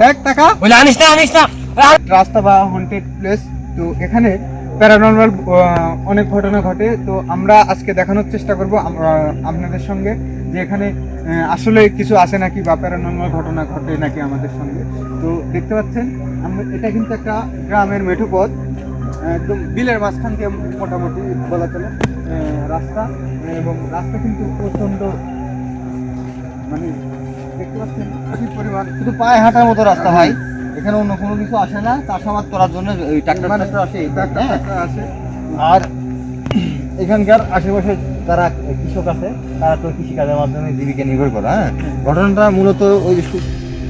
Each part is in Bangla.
দেখ টাকা। বলে আনিস না আনিস না। রাস্তা বা হন্টেড প্লেস তো এখানে প্যারানর্মাল অনেক ঘটনা ঘটে। তো আমরা আজকে দেখানোর চেষ্টা করব আপনাদের সঙ্গে যে এখানে আসলে কিছু আছে নাকি বা প্যারানর্মাল ঘটনা ঘটে নাকি আমাদের সঙ্গে। তো দেখতে পাচ্ছেন আমরা এটা কিন্তু একটা গ্রামের মেঠো পথ। একদম বিলের মাঝখান দিয়ে মোটামুটি বলা চলে রাস্তা। এবং রাস্তা কিন্তু প্রচণ্ড মানে দেখতে পাচ্ছেন কি পরিমাণ। শুধু পায়ে হাঁটার মতো রাস্তা ভাই। এখানে অন্য কোনো কিছু আসে না। চাষাবাদ করার জন্য ওই ট্রাক্টর মানে ট্রাক্টর আসে হ্যাঁ। একটা আছে আর এখানকার আশেপাশে যারা কৃষক আছে তারা তো কৃষিকাজের মাধ্যমে জীবিকা নির্ভর করে হ্যাঁ। ঘটনাটা মূলত ওই যে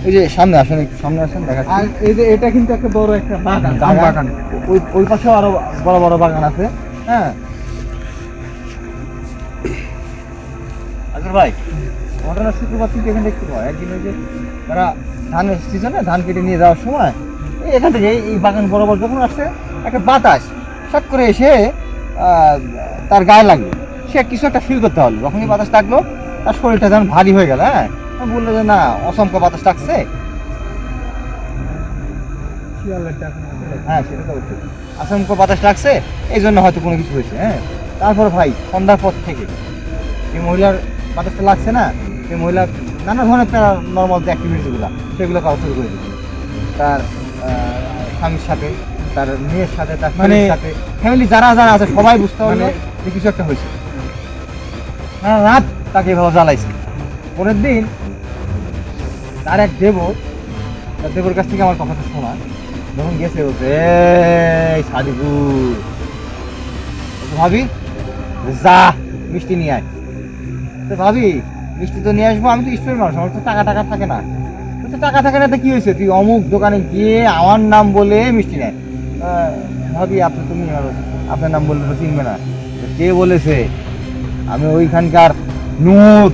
ওই যে সামনে আসেন সামনে আসেন দেখা আর এই যে এটা কিন্তু একটা বড় একটা বাগান। বাগান। ওই ওই পাশেও আরও বড় বড় বাগান আছে হ্যাঁ। আজর ভাই ঘটনা শুক্রবার কিন্তু এখানে দেখতে পাওয়া একদিন ওই যে তারা ধানের সিজনে ধান কেটে নিয়ে যাওয়ার সময়, এই এখান থেকে এই- বাগান বরাবর যখন আসছে একটা বাতাস শট করে এসে তার গায়ে লাগল। সে কিছু একটা ফিল করতে পারল। যখনই বাতাস লাগল তার শরীরটা যেন ভারী হয়ে গেল হ্যাঁ? বলল যে, না, অসংখ্য বাতাস লাগছে হ্যাঁ সেটা তো অসংখ্য বাতাস লাগছে এই জন্য হয়তো কোনো কিছু হয়েছে হ্যাঁ? তারপর ভাই, সন্ধ্যার পর থেকে, এই মহিলার বাতাসটা লাগছে না সেই মহিলা নানা ধরনের নর্মাল যে অ্যাক্টিভিটিসগুলো সেগুলো করা শুরু করে দিচ্ছে তার স্বামীর সাথে তার মেয়ের সাথে তার মানে- মানে সাথে। ফ্যামিলি যারা যারা আছে সবাই বুঝতে পারল মানে- যে কিছু একটা হয়েছে। সারা রাত তাকে এভাবে জ্বালাইছে। পরের দিন তার এক দেব তার দেবর কাছ থেকে আমার কথাটা শোনা। যখন গেছে বলছে এই সাদিকুর ভাবি যা মিষ্টি নিয়ে আয়। তো ভাবি, মিষ্টি তো নিয়ে আসব, আমি তো স্টুডেন্ট মানুষ, আমার তো টাকা টাকা থাকে না। তো টাকা থাকে না তো কি হয়েছে? তুই অমুক দোকানে গিয়ে আমার নাম বলে মিষ্টি নেয় ভাবি, আপনি তুমি আপনার নাম বললে তো চিনবে না। কে বলেছে? আমি ওইখানকার নূর।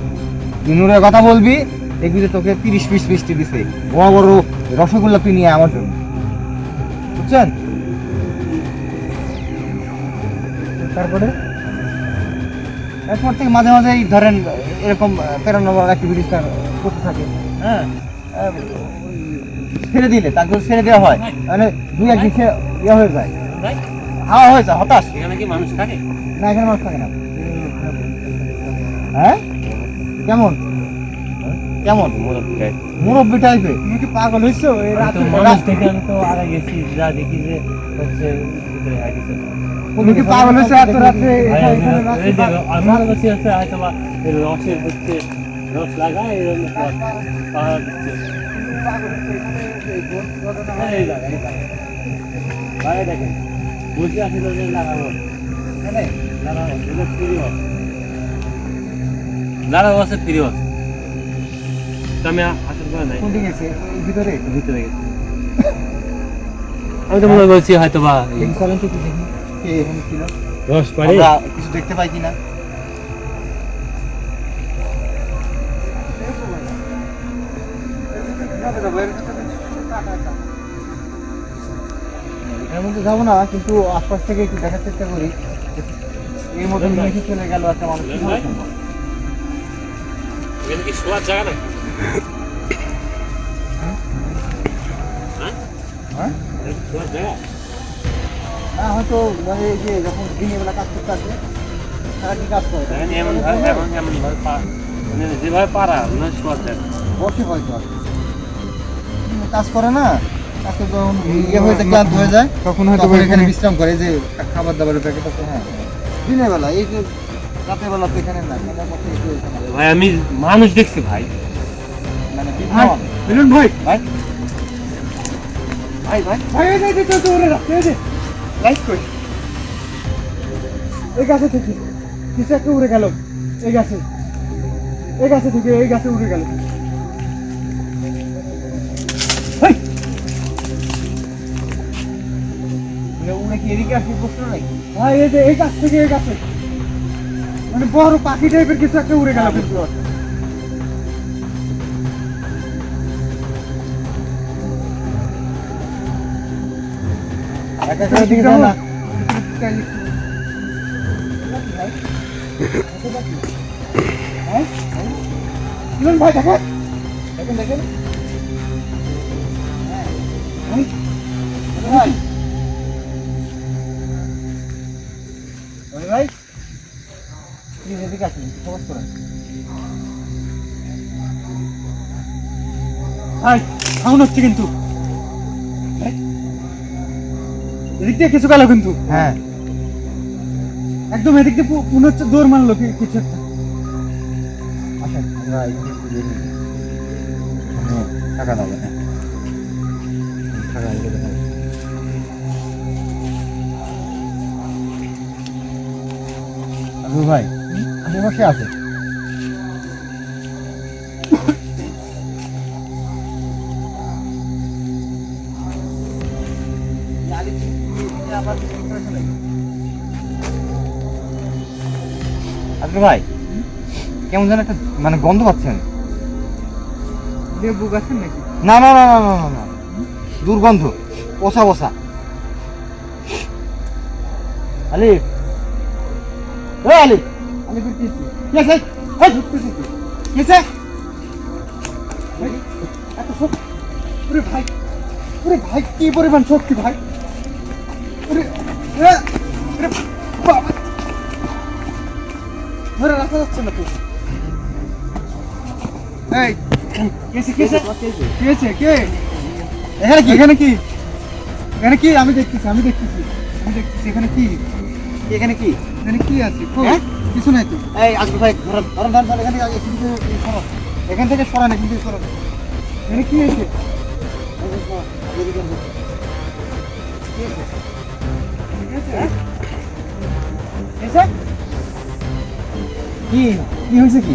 নূরের কথা বলবি, দেখবি যে তোকে তিরিশ পিস মিষ্টি দিছে। বড় বড় রসগোল্লা তুই নিয়ে আমার জন্য। বুঝছেন? তারপরে? এরপর থেকে মাঝে মাঝে এই ধরেন এরকম প্যারানর্মাল অ্যাক্টিভিটিসটা করতে থাকে। হ্যাঁ। ছেড়ে দিলে তাকে ছেড়ে দেওয়া হয়। মানে দুই একদিন সে ইয়ে হয়ে যায়। হাওয়া হয়ে যায় হতাশ। এখানে কি মানুষ থাকে? না এখানে মানুষ থাকে না। হ্যাঁ? কেমন? কেমন? মুরব্বী টাইপের তুমি কি পাগল হইছো? এই রাতে মানুষ দেখে আমি তো আগে গেছি যা দেখি যে হচ্ছে ভিতরে হাইটিছে কি পাগল হইছো এত রাতে? ভাই, এখানে আমি- এখানে এই যে রাতে আমি করছি হচ্ছে হয়তো বা রসের হচ্ছে রস লাগায় এরকম পাহাড় দিচ্ছে এই জায়গা, এই জায়গা। ভাই দেখেন বুঝে আসিল লাগাবো। লাগাবো ফ্রি হস লাগাবো আছে ফ্রি হস আমি আসল করে নাই। কোন দিকে গেছে? এই ভিতরে? ভিতরে গেছি। আমি তো মনে করছি হয়তো বা দেখি চলেন তো একটু দেখি কে এখানে ছিল রস পারে আমরা কিছু দেখতে পাই কিনা এর মধ্যে যাব না কিন্তু আশপাশ থেকে একটু দেখার চেষ্টা করি। এর মধ্যে নিয়ে এসে চলে গেল একটা মানুষ। কি করে সম্ভব? এখানে কি শোয়ার জায়গা নাকি? হ্যাঁ? হ্যাঁ? এটা কি শোয়ার জায়গা? না হয়তো মানে এই যে যখন দিনের বেলা কাজ করতে আসে তারা কি কাজ করে? এখানে এমন ভাবে এমন এমন ভাবে পা মানে যেভাবে পারা মনে হয় বসে হয়তো আর। কি। হুম, কাজ করে না কাজ করতে যখন ইয়ে হয়ে যায় ক্লান্ত হয়ে যায় তখন হয়তো তখন এখানে বিশ্রাম করে যে খাবার দাবারের প্যাকেট আছে হ্যাঁ। দিনের বেলা এই যে রাতের বেলা তো এখানে না সন্ধ্যার পর থেকে একটু এখানে। ভাই আমি মানুষ দেখছি ভাই। মানে কি ভাই খাওয়ান? মিলন ভাই। ভাই? ভাই ভাই। ভাই এই যে এই লাইট কই এই গাছে থেকে কিছু একটা উড়ে গেল। এই গাছে। এই গাছে থেকে এই গাছে উড়ে গেল! মানে ভাই এই যে এই গাছ থেকে এই গাছে। মানে বড় পাখি টাইপের কিছু একটা উড়ে গেল ভাই দেখেন দেখেন দেখেন ভাই ভাই এদিকে আসুন ফোকাস করেন ভাই সাউন্ড হচ্ছে কিন্তু। এদিক দিয়ে কিছু গেল কিন্তু। হ্যাঁ। একদম এদিক দিয়ে মনে হচ্ছে দৌড় মারলো কিছু একটা। এখানে টাকা দাও না। ভাই আশেপাশে আছে? আজকে ভাই কেমন যেন একটা মানে গন্ধ পাচ্ছেন। লেবু গাছের নাকি? না না না না না না দুর্গন্ধ বসা বসা আলি ও আলি কি আছে? কি এত ওরে ভাই ওরে ভাই কি পরিমাণ শক্তি ভাই? ওরে ধরে না তো এই এখানে কি? এখানে কি? এখানে কি? আমি দেখতেছি আমি দেখতেছি। আমি দেখতেছি এখানে কি? এখানে কি? এখানে কি আছে? হ্যাঁ? কিছু নাই তো। এই আজকে ভাই ধরেন ধরেন ধরেন এখান থেকে কিন্তু সরো এখান থেকে সরা না কিন্তু সরো এখানে কি আছে? এসে কি? কি হয়েছে কি?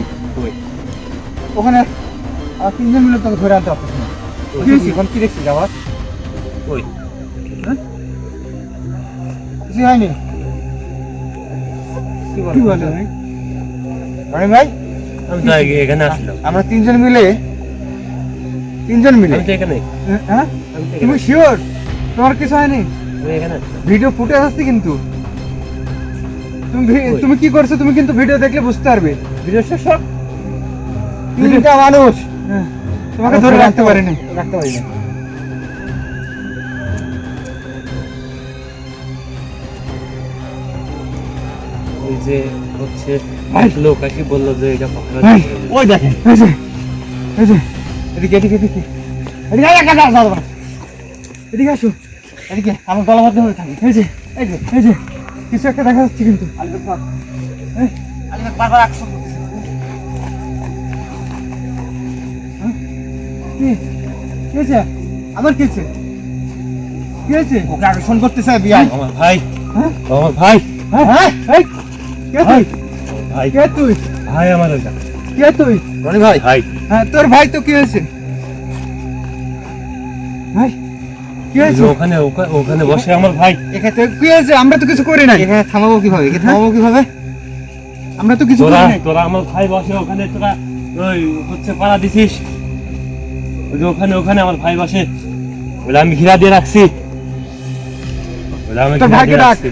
ওখানে আর তিনজন মিলে তোকে ধরে আনতে পারছিস না। কি হয়েছে? এখন কি দেখছিস আবার? ওই কিছু হয়নি। কি বলে? ভাই আমরা তিনজন মিলে তিনজন মিলে। এখানে। হ্যাঁ? তুমি শিওর তোমার কিছু হয়নি? ভিডিও ফুটেজ আসছে কিন্তু। তুমি তুমি কি করছ তুমি কিন্তু ভিডিও দেখলে বুঝতে পারবে ভিডিও শেষ সব তিনটা মানুষ হ্যাঁ, তোমাকে ধরে রাখতে পারিনি রাখতে পারিনি ওই যে হচ্ছে লোক আসি বলল যে এটা পাহাড়। ওই দেখেন এই যে এই যে এদিকে এদিকে এদিকে এদিকে আয়, দাঁড়া, দাঁড়া। এদিকে আসো এদিকে আমার গলা মধ্যে হয়ে থাকি এই যে এই যে এই যে কিছু একটা দেখা যাচ্ছে কিন্তু। বারবার করতেছে। কি? হয়েছে? আমার কি হয়েছে? কি হয়েছে? ওকে আকর্ষণ করতেছে বিয়াই আমার ভাই। হ্যাঁ? আমার ভাই। হ্যাঁ? হ্যাঁ? এই কে তুই? ভাই কে তুই? ভাই আমার কে তুই? রনি ভাই ভাই। হ্যাঁ তোর ভাই তো কি হয়েছে? ওখানে ওখা- ওখানে বসে আমার ভাই। এখানে কি হয়েছে? আমরা তো কিছু করি নাই। এখানে থামাবো কীভাবে? এখানে থামাবো কীভাবে? আমরা তো কিছু করি নাই। তোরা আমার ভাই বসে ওখানে তোরা ওই হচ্ছে পাড়া দিছিস। ওই যে ওখানে ওখানে আমার ভাই বসে। বলে আমি ঘিরা দিয়ে রাখছি। বলে আমি ঘিরা দিয়ে রাখছি।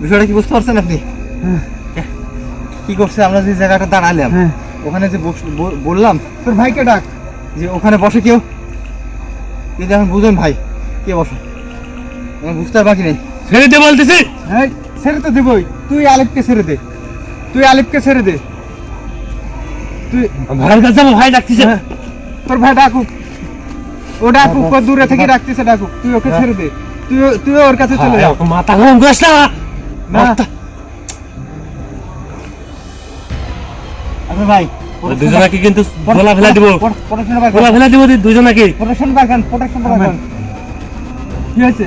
বিষয়টা কি বুঝতে পারছেন আপনি? হ্যাঁ, কি? করছে? আমরা যে জায়গাটা দাঁড়ালাম হ্যাঁ। ওখানে যে বস- ব- বললাম তোর ভাইকে ডাক। যে ওখানে বসে কেউ? কিন্তু এখন বুঝেন ভাই। কে বসে আমি বুঝতে আর বাকি নেই। ছেড়ে দে বলতেছি। হ্যাঁ ছেড়ে তো দিবই। তুই আলিফকে ছেড়ে দে। তুই আলিফকে ছেড়ে দে। তুই ভাইয়ের কাছে আমার ভাই ডাকতেছে। হ্যাঁ, তোর ভাই ডাকুক। ও ডাকুক ও দূরে থেকে ডাকতেছে ডাকুক। তুই ওকে ছেড়ে দে। তুই তুই ওর কাছে চলে যা। মাথা গরম করিস না। আপনি ভাই দুজনাকে কিন্তু ফেলা দিব। ফেলা দিব দুজনাকে প্রোটেকশন প্রোটেকশন কি হয়েছে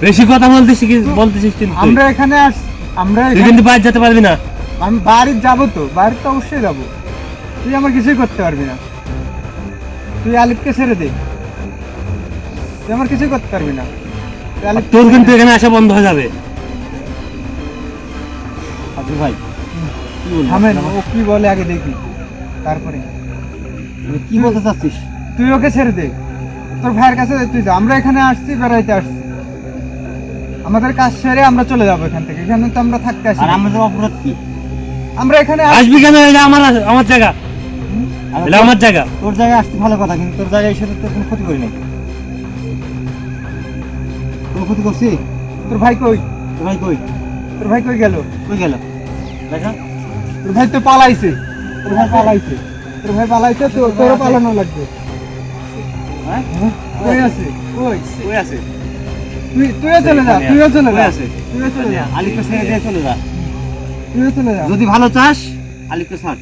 বেশি কথা বলতেছিস কি- বলতেছিস কিন্তু আমরা এখানে আস আমরা তুই কিন্তু বাইরে যেতে পারবি না। আমি বাড়ি যাব তো বাড়ি তো অবশ্যই যাব। তুই আমার কিছুই করতে পারবি না। তুই আলিফকে ছেড়ে দে। তুই আমার কিছুই করতে পারবি না। তোর কিন্তু এখানে আসা বন্ধ হয়ে যাবে। আপনি ভাই থামেন ও কি বলে আগে দেখি। তারপরে। কি বলতে চাচ্ছিস? তুই ওকে ছেড়ে দে। তোর ভাইয়ের কাছে তুই যা আমরা এখানে আসছি বেড়াইতে আসছি। আমাদের কাজ সেরে আমরা চলে যাব এখান থেকে। এখানে তো আমরা থাকতে আসি আর আমাদের অপরাধ কি? আমরা এখানে আসবি কেন? এটা আমার আমার জায়গা। এটা আমার জায়গা। তোর জায়গায় আসতে ভালো কথা কিন্তু তোর জায়গায় এসে তোর কোনো ক্ষতি করি নাই। কোনো ক্ষতি করছি? তোর ভাই কই? তোর ভাই কই? তোর ভাই কই গেল? কই গেল? দেখা? তোর ভাই তো পালাইছে। তোর ভাই পালাইছে। তোর ভাই পালাইছে তো তোরও পালানো লাগবে। হ্যাঁ? কই আছে? কই? কই? আছে? তুই তুইও চলে যা তুইও চলে যা আছে? তুইও চলে যা। আলিফকে ছেড়ে দিয়ে চলে যা। তুইও চলে যা। যদি ভালো চাস আলিফকে ছাড়।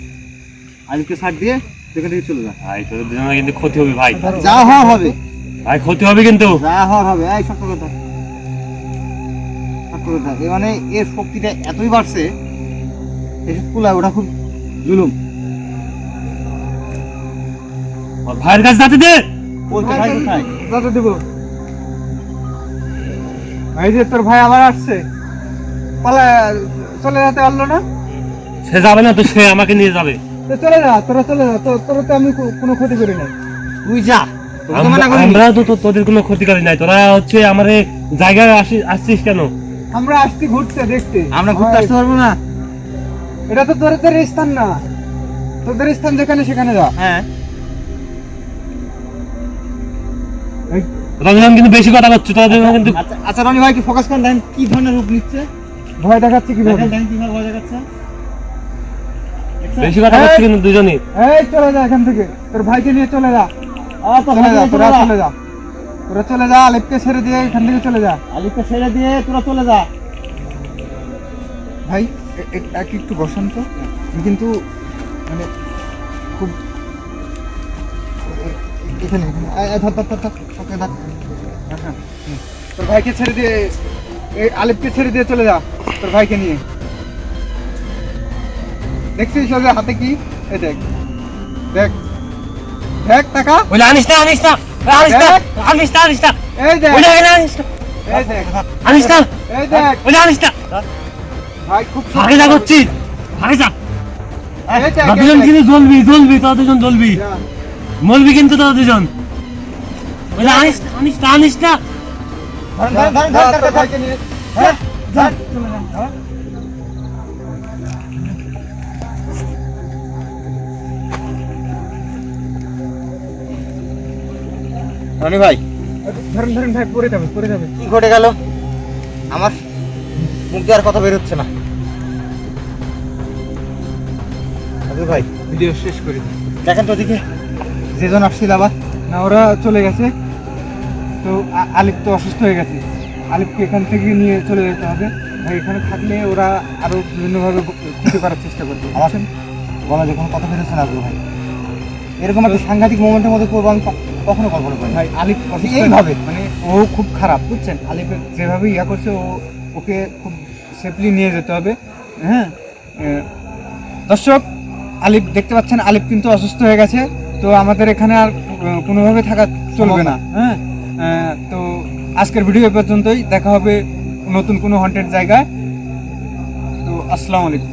আলিফকে ছাড় দিয়ে সেখান থেকে চলে যা। ভাই তোদের দুজনের কিন্তু ক্ষতি হবে ভাই। যা হওয়ার হবে। ভাই ক্ষতি হবে কিন্তু। যা হওয়ার হবে। এই সত্য কথা। সত্য কথা। এ মানে এর শক্তিটা এতই বাড়ছে এসব কুলায় ওটা খুব জুলুম। ভাইয়ের কাছে যাতে দে। ওই তো ভাই কোথায়? কত দেব। ভাই যে তোর ভাই আবার আসছে। পালা চলে যেতে পারল না? সে যাবে না তো সে আমাকে নিয়ে যাবে। তো চলে যা তোরা চলে যা তোর তো আমি কোনো ক্ষতি করি নাই। তুই যা আমরা- তো তো- তোদের কোনো ক্ষতি করি নাই। তোরা হচ্ছে আমার জায়গায় আসছিস কেন? আমরা আসছি ঘুরতে দেখতে। আমরা ঘুরতে আসতে পারব না। এটা তো তোদের স্থান না। তোদের স্থান যেখানে সেখানে যা। হ্যাঁ। এই, তোরা দুজন কিন্তু বেশি কথা বলছো তোরা দুজন কিন্তু আচ্ছা আচ্ছা রনি ভাই কি ফোকাস করেন দেখেন কি ধরনের রূপ নিচ্ছে? ভয় দেখাচ্ছে কীভাবে দেখেন দেখেন কীভাবে ভয় দেখাচ্ছে। বেশি কথা বলছো কিন্তু দুজনই। এই চলে যা এখান থেকে। তোর ভাইকে নিয়ে চলে যা। তো চলে যা তোরা চলে যা। তোরা চলে যা আলিফকে ছেড়ে দিয়ে এখান থেকে চলে যা। আলিফকে ছেড়ে দিয়ে তোরা চলে যা। ভাই এক একটু বসান তো। কিন্তু মানে এখানে। ধর ধর ধর ওকে ধর। তোর ভাইকে ছেড়ে দিয়ে এই আলিফকে ছেড়ে দিয়ে চলে যা তোর ভাইকে নিয়ে। দেখছিস ওদের হাতে কি? এই দেখ দেখ দেখ টাকা। বলে আনিস না আনিস না। আনিস না আনিস না আনিস না। এই দেখ। আনিস না। এই দেখ। আনিস না। এই দেখ। আনিস না। ভাই খুব ভাগে যা করছিস। ভাগে জ্বলবি জ্বলবি জ্বলবি। যা। মরবি কিন্তু তোরা দুজন। আনিস না আনিস না। আনিস না। রনি ভাই। ধরেন ধরেন ভাই পড়ে যাবে পড়ে যাবে। কি ঘটে গেল? আমার মুখ দিয়ে আর কথা বের হচ্ছে না। ভাই ভিডিও শেষ করি দেখেন তো ওদিকে। যেজন আসছিল আবার না ওরা চলে গেছে। তো আ- আলিফ তো অসুস্থ হয়ে গেছে। আলিফকে এখান থেকে নিয়ে চলে যেতে হবে। ভাই এখানে থাকলে ওরা আরও বিভিন্নভাবে ক্ষতি করার চেষ্টা করবে আমার গলা যখন কথা বের হচ্ছে না ভাই। এরকম একটা সাংঘাতিক মোমেন্টের মধ্যে করব আমি কখনো কল্পনা করি ভাই আলিফ অসুস্থ এইভাবে? মানে ও খুব খারাপ বুঝছেন? আলিফের যেভাবে ইয়া করছে ও ওকে খুব সেফলি নিয়ে যেতে হবে। হ্যাঁ? দর্শক আলিফ দেখতে পাচ্ছেন আলিফ কিন্তু অসুস্থ হয়ে গেছে। তো আমাদের এখানে আর কোনোভাবে থাকা চলবে না। হ্যাঁ? তো আজকের ভিডিও এ পর্যন্তই। দেখা হবে নতুন কোনো হন্টেড জায়গায়। তো আসসালামু আলাইকুম।